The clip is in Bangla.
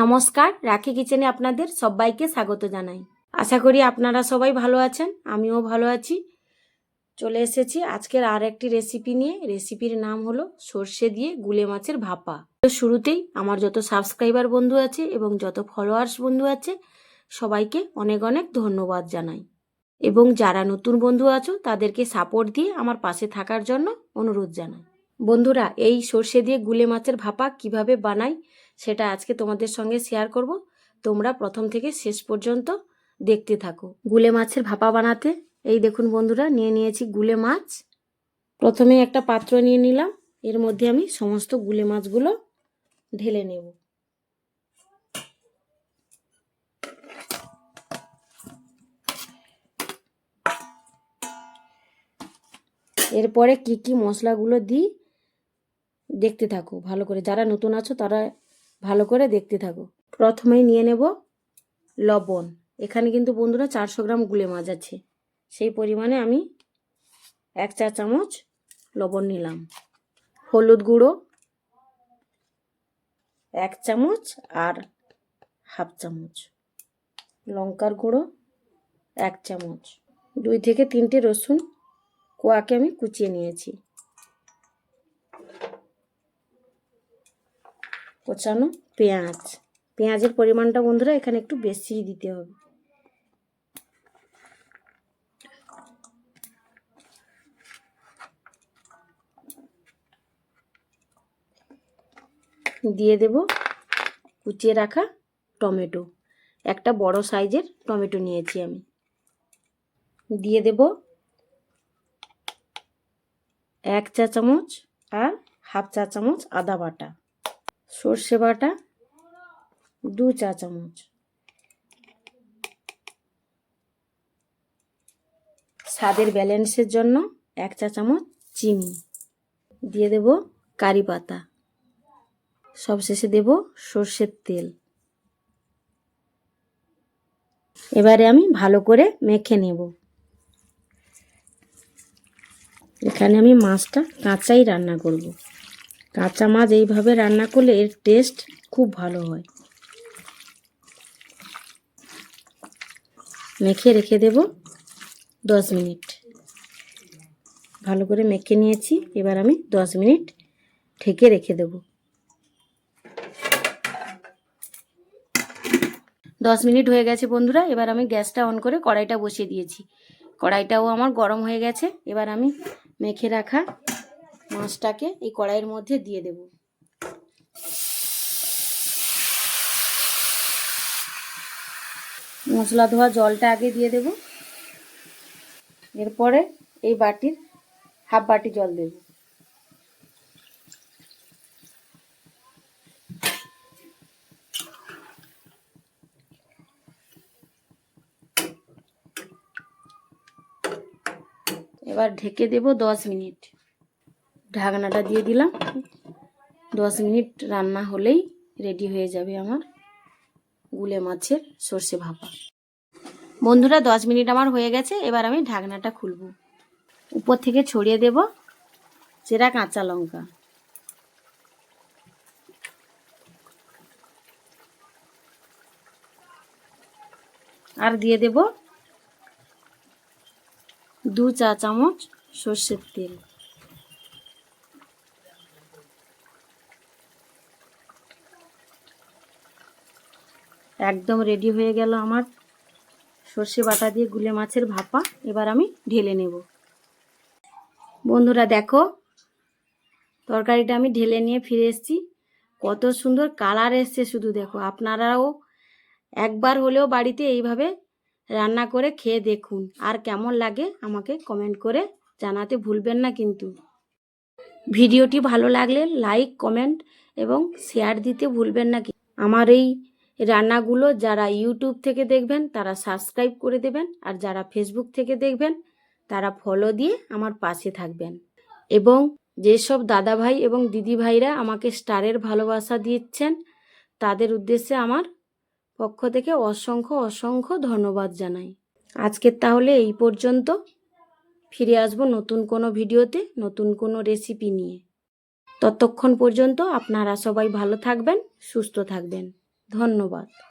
নমস্কার, রাখি কিচেনে আপনাদের সবাইকে স্বাগত জানাই। আশা করি আপনারা সবাই ভালো আছেন, আমিও ভালো আছি। চলে এসেছি আজকের আর একটি রেসিপি নিয়ে। রেসিপির নাম হলো সর্ষে দিয়ে গুলে মাছের ভাপা। তো শুরুতেই আমার যত সাবস্ক্রাইবার বন্ধু আছে এবং যত ফলোয়ার্স বন্ধু আছে, সবাইকে অনেক অনেক ধন্যবাদ জানাই। এবং যারা নতুন বন্ধু আছো, তাদেরকে সাপোর্ট দিয়ে আমার পাশে থাকার জন্য অনুরোধ জানাই। বন্ধুরা, এই সর্ষে দিয়ে গুলে মাছের ভাপা কীভাবে বানাই সেটা আজকে তোমাদের সঙ্গে শেয়ার করব। তোমরা প্রথম থেকে শেষ পর্যন্ত দেখতে থাকো। গুলে মাছের ভাপা বানাতে। এই দেখুন বন্ধুরা, নিয়ে নিয়েছি গুলে মাছ। প্রথমে একটা পাত্র নিয়ে নিলাম। এর মধ্যে আমি সমস্ত গুলে মাছগুলো ঢেলে নেব। এরপরে কি কি মশলাগুলো দিই, দেখতে থাকো। ভালো করে যারা নতুন আছো তারা ভালো করে দেখতে থাকো। প্রথমেই নিয়ে নেব লবণ। এখানে কিন্তু বন্ধুরা চারশো গ্রাম গুলে মাছ আছে। সেই পরিমাণে আমি এক চা চামচ লবণ নিলাম। হলুদ গুঁড়ো এক চামচ আর হাফ চামচ। লঙ্কার গুঁড়ো এক চামচ। দুই থেকে তিনটে রসুন কোয়াকে আমি কুচিয়ে নিয়েছি। কোচানো পেঁয়াজ। পেঁয়াজের পরিমাণটা বন্ধুরা এখানে একটু বেশিই দিতে হবে। দিয়ে দেব কুচিয়ে রাখা টমেটো। একটা বড় সাইজের টমেটো নিয়েছি আমি। দিয়ে দেব এক চা চামচ আর হাফ চা চামচ আদা বাটা। সর্ষে বাটা, দু চা চামচ। স্বাদের ব্যালেন্সের জন্য এক চা চামচ চিনি। দিয়ে দেব কারি পাতা। সবশেষে দেব সর্ষের তেল। এবারে আমি ভালো করে মেখে নেব। এখানে আমি মাছটা কাঁচাই রান্না করব। কাঁচা মাছ এইভাবে রান্না করলে এর টেস্ট খুব ভালো হয়। মেখে রেখে দেব দশ মিনিট। ভালো করে মেখে নিয়েছি, এবার আমি দশ মিনিট ঢেকে রেখে দেব। দশ মিনিট হয়ে গেছে বন্ধুরা, এবার আমি গ্যাসটা অন করে কড়াইটা বসিয়ে দিয়েছি। কড়াইটাও আমার গরম হয়ে গেছে, এবার আমি মেখে রাখা মাছটাকে এই কড়াইয়ের মধ্যে দিয়ে দেব। মশলা ধোয়া জলটা আগে দিয়ে দেব। এরপরে এই বাটির হাফ বাটি জল দেব। এবার ঢেকে দেব দশ মিনিট। ঢাকনাটা দিয়ে দিলাম। দশ মিনিট রান্না হলেই রেডি হয়ে যাবে আমার গুলে মাছের সর্ষে ভাপা। বন্ধুরা, দশ মিনিট আমার হয়ে গেছে, এবার আমি ঢাকনাটা খুলব। উপর থেকে ছড়িয়ে দেব চেরা কাঁচা লঙ্কা। আর দিয়ে দেব দু চা চামচ সর্ষের তেল। একদম রেডি হয়ে গেল আমার। সর্ষে বাটা দিয়ে গুলে মাছের ভাপা এবার আমি ঢেলে নেব। বন্ধুরা দেখো, তরকারিটা আমি ঢেলে নিয়ে ফিরে এসেছি। কত সুন্দর কালার এসছে শুধু দেখো। আপনারাও একবার হলেও বাড়িতে এইভাবে রান্না করে খেয়ে দেখুন। আর কেমন লাগে আমাকে কমেন্ট করে জানাতে ভুলবেন না কিন্তু। ভিডিওটি ভালো লাগলে লাইক কমেন্ট এবং শেয়ার দিতে ভুলবেন না আমার এই রান্নাগুলো যারা ইউটিউব থেকে দেখবেন, তারা সাবস্ক্রাইব করে দেবেন। আর যারা ফেসবুক থেকে দেখবেন, তারা ফলো দিয়ে আমার পাশে থাকবেন। এবং যেসব দাদা ভাই এবং দিদি ভাইরা আমাকে স্টারের ভালোবাসা দিচ্ছেন, তাদের উদ্দেশ্যে আমার পক্ষ থেকে অসংখ্য অসংখ্য ধন্যবাদ জানাই। আজকের তাহলে এই পর্যন্ত। ফিরে আসব নতুন কোনো ভিডিওতে, নতুন কোনো রেসিপি নিয়ে। ততক্ষণ পর্যন্ত আপনারা সবাই ভালো থাকবেন, সুস্থ থাকবেন। ধন্যবাদ।